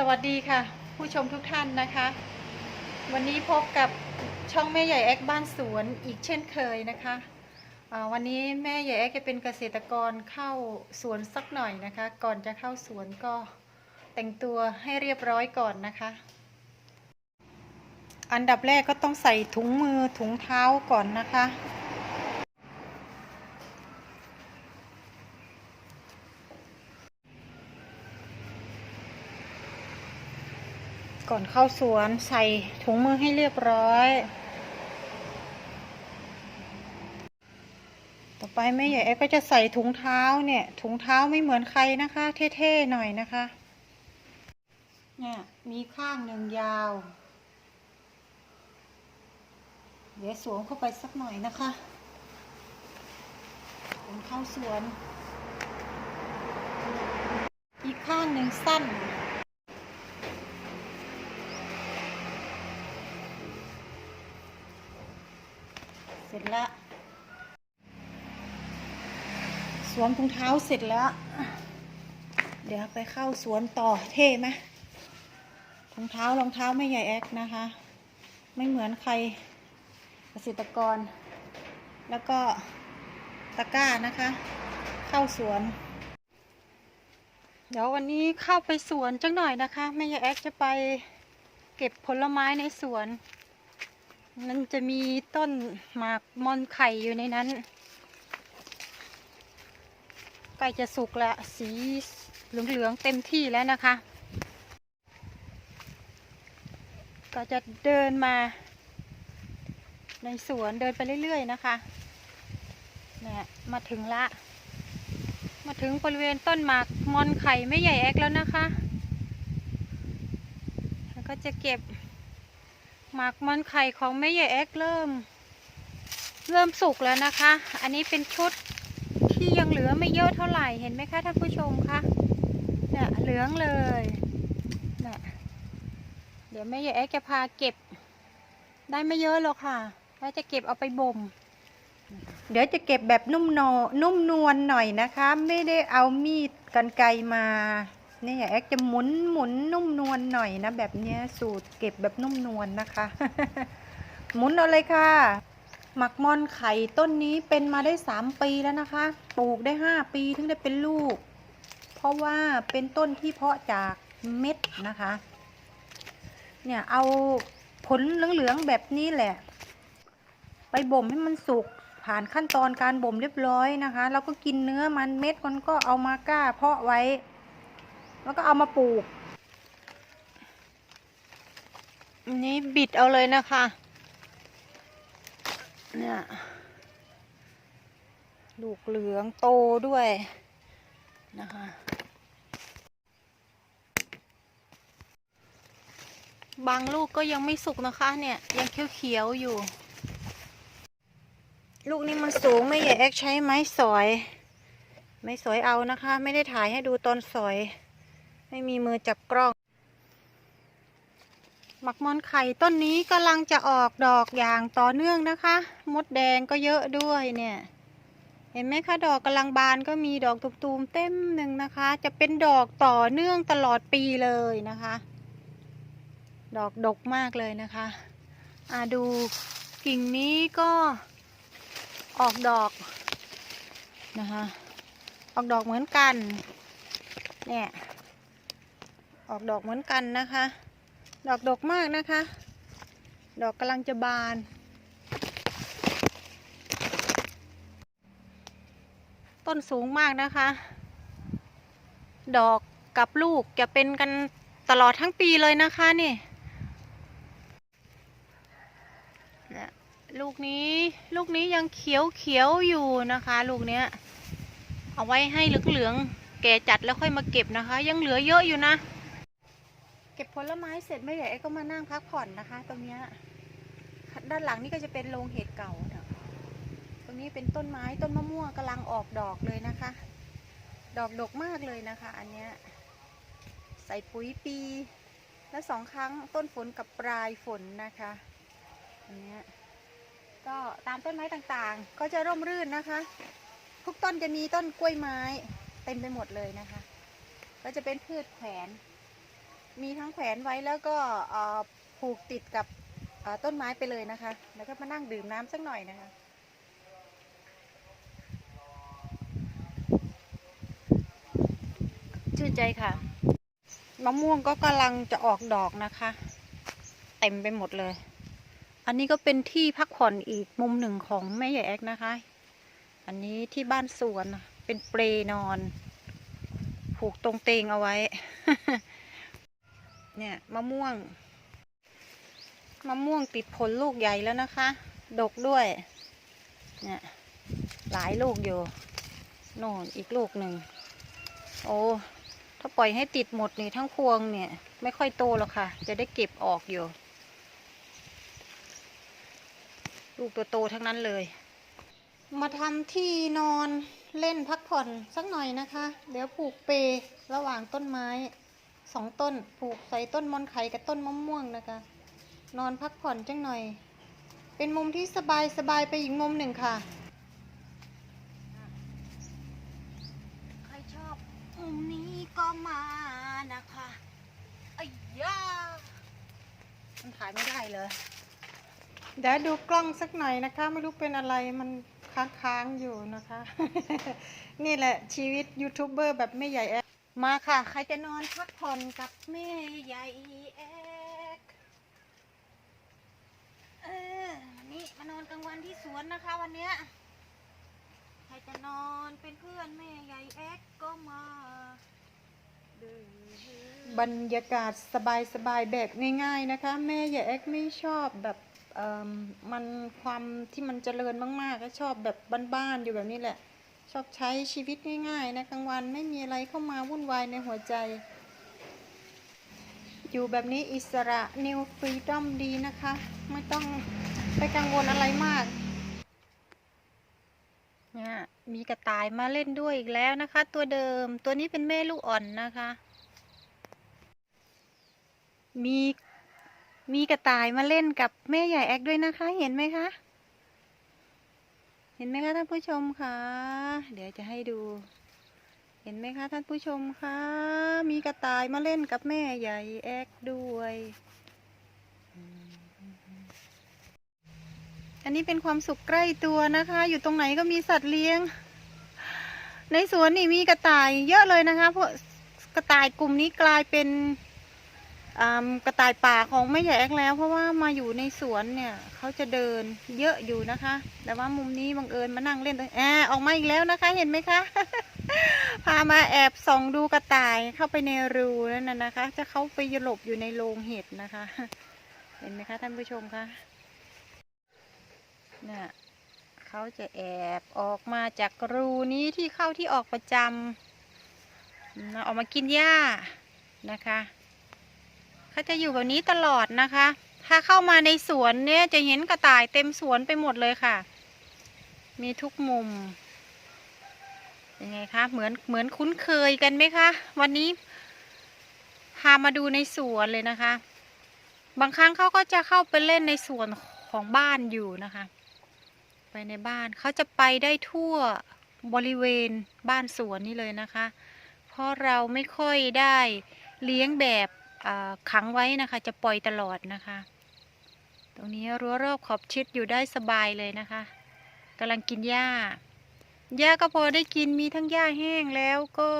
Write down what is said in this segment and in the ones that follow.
สวัสดีค่ะ ผู้ชมทุกท่านนะคะ วันนี้พบกับช่องแม่ใหญ่แอกบ้านสวนอีกเช่นเคยนะคะวันนี้แม่ใหญ่แอกจะเป็นเกษตรกรเข้าสวนสักหน่อยนะคะ ก่อนจะเข้าสวนก็แต่งตัวให้เรียบร้อยก่อนนะคะ อันดับแรกก็ต้องใส่ถุงมือถุงเท้าก่อนนะคะ ก่อนเข้าสวนใส่ถุงมือให้เรียบร้อย ต่อไปแม่ใหญ่แอก็จะใส่ถุงเท้าเนี่ย ถุงเท้าไม่เหมือนใครนะคะ เท่ๆหน่อยนะคะ เนี่ยมีข้างหนึ่งยาว เดี๋ยวสวมเข้าไปสักหน่อยนะคะเข้าสวน อีกข้างหนึ่งสั้น ร็จแล้ว สวมถุงเท้าเสร็จแล้ว เดี๋ยวไปเข้าสวนต่อเท่ไหมถุงเท้ารองเท้าไม่ใหญ่แอคนะคะ ไม่เหมือนใครเกษตรกร แล้วก็ตะกร้านะคะ เข้าสวน เดี๋ยววันนี้เข้าไปสวนจังหน่อยนะคะแม่ยายแอคจะไปเก็บผลไม้ในสวน มันจะมีต้นหมากมอนไข่อยู่ในนั้นใกล้จะสุกแล้วสีเหลืองๆเต็มที่แล้วนะคะ ก็จะเดินมาในสวนเดินไปเรื่อยๆนะคะเนี่ยมาถึงละ มาถึงบริเวณต้นหมากมอนไข่ไม่ใหญ่แอกแล้วนะคะ แล้วก็จะเก็บ หมากมันไข่ของแม่ใหญ่แอกเริ่ม เริ่มสุกแล้วนะคะ อันนี้เป็นชุดที่ยังเหลือไม่เยอะเท่าไหร่เห็นไหมคะท่านผู้ชมคะเนี่ยเหลืองเลยเนี่ยเดี๋ยวแม่ใหญ่แอกจะพาเก็บ ได้ไม่เยอะหรอกค่ะแล้วจะเก็บเอาไปบ่มเดี๋ยวจะเก็บแบบนุ่มนอนุ่มนวลหน่อยนะคะ ไม่ได้เอามีดกันไกรมา เนี่ยแอกจะหมุนหมุนนุ่มนวลหน่อยนะ แบบเนี้ยสูตรเก็บแบบนุ่มนวลนะคะ หมุนเอาเลยค่ะ หมักมอนไข่ต้นนี้เป็นมาได้สามปีแล้วนะคะ ปลูกได้ห้าปีถึงได้เป็นลูก เพราะว่าเป็นต้นที่เพาะจากเม็ดนะคะ เนี่ยเอาผลเหลืองๆแบบนี้แหละ ไปบ่มให้มันสุกผ่านขั้นตอนการบ่มเรียบร้อยนะคะแล้วก็กินเนื้อมันเม็ดมันก็เอามาก้าเพาะไว้ แล้วก็เอามาปลูกอันนี้บิดเอาเลยนะคะ เนี่ยลูกเหลืองโตด้วยนะคะบางลูกก็ยังไม่สุกนะคะ เนี่ย ยังเขียวๆอยู่ ลูกนี้มันสูงไม่ใหญ่แอกใช้ไม้สอย ไม้สอยเอานะคะ ไม่ได้ถ่ายให้ดูตอนสอย ไม่มีมือจับกล้อง หมักมอนไข่ต้นนี้กำลังจะออกดอกอย่างต่อเนื่องนะคะ มดแดงก็เยอะด้วยเนี่ย เห็นไหมคะดอกกำลังบานก็มีดอกตูมๆเต็มหนึ่งนะคะ จะเป็นดอกต่อเนื่องตลอดปีเลยนะคะ ดอกดกมากเลยนะคะอ่าดูกิ่งนี้ก็ออกดอกนะคะ ออกดอกเหมือนกัน เนี่ย ออกดอกเหมือนกันนะคะ ดอกดกมากนะคะ ดอกกำลังจะบาน ต้นสูงมากนะคะ ดอกกับลูกจะเป็นกันตลอดทั้งปีเลยนะคะนี่ลูกนี้ลูกนี้ยังเขียวเขียวอยู่นะคะ ลูกเนี้ย เอาไว้ให้เหลืองๆแก่จัดแล้วค่อยมาเก็บนะคะ ยังเหลือเยอะอยู่นะ เก็บผลไม้เสร็จไม่ใหญ่ก็มานั่งพักผ่อนนะคะ ตรงเนี้ยด้านหลังนี่ก็จะเป็นโรงเห็ดเก่านะตรงนี้เป็นต้นไม้ต้นมะม่วงกำลังออกดอกเลยนะคะ ดอกดกมากเลยนะคะ อันเนี้ยใส่ปุ๋ยปีและสองครั้งต้นฝนกับปลายฝนนะคะอันเนี้ยก็ตามต้นไม้ต่างๆ ก็จะร่มรื่นนะคะ ทุกต้นจะมีต้นกล้วยไม้เต็มไปหมดเลยนะคะ ก็จะเป็นพืชแขวน มีทั้งแขวนไว้แล้วก็เอ่อผูกติดกับเอ่อต้นไม้ไปเลยนะคะ แล้วก็มานั่งดื่มน้ำสักหน่อยนะคะ ชื่นใจค่ะ มะม่วงก็กำลังจะออกดอกนะคะ เต็มไปหมดเลย อันนี้ก็เป็นที่พักผ่อนอีกมุมหนึ่งของแม่ใหญ่แอกนะคะ อันนี้ที่บ้านสวนน่ะเป็นเปลนอน ผูกตรงเตงเอาไว้ เนี่ยมะม่วง มะม่วงติดผลลูกใหญ่แล้วนะคะ ดกด้วย เนี่ยหลายลูกอยู่โน่นอีกลูกหนึ่ง โอ้ถ้าปล่อยให้ติดหมดนี่ทั้งพวงเนี่ย ไม่ค่อยโตหรอกค่ะ จะได้เก็บออกอยู่ ลูกตัวโตทั้งนั้นเลย มาทำที่นอนเล่นพักผ่อนสักหน่อยนะคะ เดี๋ยวปลูกเปรระหว่างต้นไม้ สองต้นปลูกใส่ต้นมอนไข่กับต้นมะม่วงนะคะ นอนพักผ่อนจังหน่อย เป็นมุมที่สบายสบายไปอีกมุมหนึ่งค่ะ ใครชอบมุมนี้ก็มานะคะไอ้ยามันถ่ายไม่ได้เลย เดี๋ยวดูกล้องสักหน่อยนะคะ ไม่รู้เป็นอะไรมันค้างๆอยู่นะคะ นี่แหละชีวิตยูทูบเบอร์แบบแม่ใหญ่แอก มาค่ะ ใครจะนอนพักผ่อนกับแม่ใหญ่แอกเออนนี้มานอนกลางวันที่สวนนะคะ วันเนี้ย ใครจะนอนเป็นเพื่อนแม่ใหญ่แอกก็มาบรรยากาศสบายๆแบบง่าย ๆนะคะ แม่ใหญ่แอกไม่ชอบแบบเอ่อมันความที่มันเจริญมากๆ ก็ชอบแบบบ้านๆอยู่แบบนี้แหละ ชอบใช้ชีวิตง่ายๆนะกลางวันไม่มีอะไรเข้ามาวุ่นวายในหัวใจ อยู่แบบนี้อิสระ New Freedom ดีนะคะ ไม่ต้องไปกังวลอะไรมากเนี่ยมีกระต่ายมาเล่นด้วยอีกแล้วนะคะ ตัวเดิมตัวนี้เป็นแม่ลูกอ่อนนะคะ มีมีกระต่ายมาเล่นกับแม่ใหญ่แอกด้วยนะคะ เห็นไหมคะ เห็นไหมคะท่านผู้ชมคะเดี๋ยวจะให้ดู เห็นไหมคะท่านผู้ชมคะมีกระต่ายมาเล่นกับแม่ใหญ่แอกด้วย อันนี้เป็นความสุขใกล้ตัวนะคะ อยู่ตรงไหนก็มีสัตว์เลี้ยง ในสวนนี่มีกระต่ายเยอะเลยนะคะพราะกระต่ายกลุ่มนี้กลายเป็น กระต่ายป่าของแม่ใหญ่แอกแล้ว เพราะว่ามาอยู่ในสวนเนี่ยเขาจะเดินเยอะอยู่นะคะ แต่ว่ามุมนี้บังเอิญมานั่งเล่นตรงแอออกมาอีกแล้วนะคะ เห็นไหมคะ พามาแอบส่องดูกระต่ายเข้าไปในรูนั่นนะคะ จะเข้าไปหลบอยู่ในโรงเห็ดนะคะ เห็นไหมคะท่านผู้ชมคะเนี่ยเขาจะแอบออกมาจากรูนี้ที่เข้าที่ออกประจำนะออกมากินหญ้านะคะ เขาจะอยู่แบบนี้ตลอดนะคะ ถ้าเข้ามาในสวนเนี่ยจะเห็นกระต่ายเต็มสวนไปหมดเลยค่ะ มีทุกมุมยังไงคะเหมือนเหมือนคุ้นเคยกันไหมคะ วันนี้พามาดูในสวนเลยนะคะ บางครั้งเขาก็จะเข้าไปเล่นในสวนของบ้านอยู่นะคะ ไปในบ้านเขาจะไปได้ทั่วบริเวณบ้านสวนนี่เลยนะคะ เพราะเราไม่ค่อยได้เลี้ยงแบบ ขังไว้นะคะ จะปล่อยตลอดนะคะ ตรงนี้รั้วรอบขอบชิดอยู่ได้สบายเลยนะคะกำลังกินหญ้าหญ้าก็พอได้กินมีทั้งหญ้าแห้งแล้วก็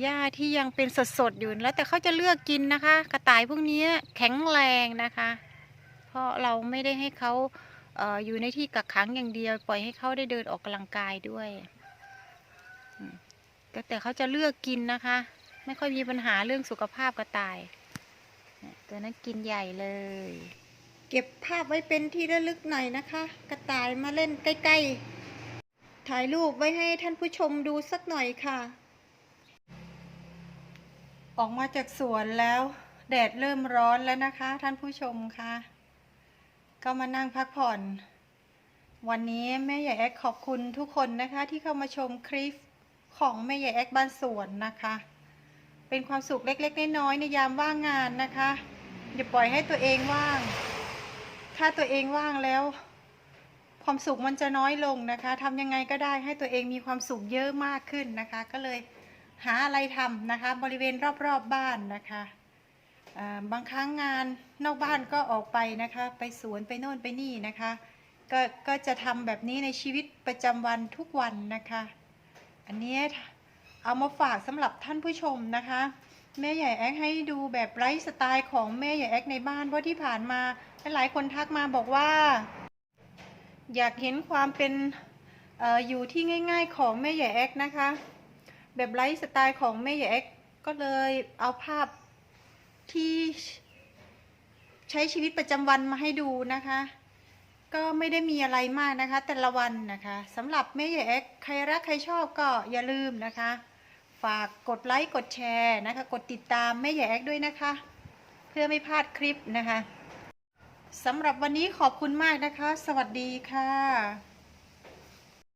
หญ้าที่ยังเป็นสดๆอยู่แล้วแต่เขาจะเลือกกินนะคะ กระต่ายพวกนี้แข็งแรงนะคะ เพราะเราไม่ได้ให้เขาเอออยู่ในที่กักขังอย่างเดียว ปล่อยให้เขาได้เดินออกกำลังกายด้วยก็แต่เขาจะเลือกกินนะคะ ไม่ค่อยมีปัญหาเรื่องสุขภาพกระต่ายเนี่ยตัวนั้นกินใหญ่เลย เก็บภาพไว้เป็นที่ระลึกหน่อยนะคะ กระต่ายมาเล่นใกล้ๆ ถ่ายรูปไว้ให้ท่านผู้ชมดูสักหน่อยค่ะ ออกมาจากสวนแล้ว แดดเริ่มร้อนแล้วนะคะ ท่านผู้ชมคะก็มานั่งพักผ่อน วันนี้แม่ใหญ่แอกขอบคุณทุกคนนะคะ ที่เข้ามาชมคลิปของแม่ใหญ่แอกบ้านสวนนะคะ เป็นความสุขเล็ก ๆ น้อยๆในยามว่างงานนะคะ อย่าปล่อยให้ตัวเองว่าง ถ้าตัวเองว่างแล้ว ความสุขมันจะน้อยลงนะคะทำยังไงก็ได้ให้ตัวเองมีความสุขเยอะมากขึ้นนะคะ ก็เลยหาอะไรทำนะคะ บริเวณรอบๆบบ้านนะคะบางครั้งงานนอกบ้านก็ออกไปนะคะ ไปสวนไปโน่นไปนี่นะคะก็ก็จะทำแบบนี้ในชีวิตประจำวันทุกวันนะคะ อันเนี้ย เอามาฝากสำหรับท่านผู้ชมนะคะ แม่ใหญ่แอ๊กให้ดูแบบไลฟ์สไตล์ของแม่ใหญ่แอ๊กในบ้านเพราะที่ผ่านมาหลายคนทักมาบอกว่า อยากเห็นความเป็นอออยู่ที่ง่าย ๆ ของแม่ใหญ่แอ๊กนะคะ แบบไลฟ์สไตล์ของแม่ใหญ่แอ๊กก็เลยเอาภาพที่ใช้ชีวิตประจำวันมาให้ดูนะคะ ก็ไม่ได้มีอะไรมากนะคะ แต่ละวันนะคะสำหรับแม่ใหญ่แอ๊กใครรักใครชอบก็อย่าลืมนะคะ ฝากกดไลค์กดแชร์นะคะ กดติดตามแม่ใหญ่แอ๊กด้วยนะคะ เพื่อไม่พลาดคลิปนะคะสำหรับวันนี้ขอบคุณมากนะคะ สวัสดีค่ะ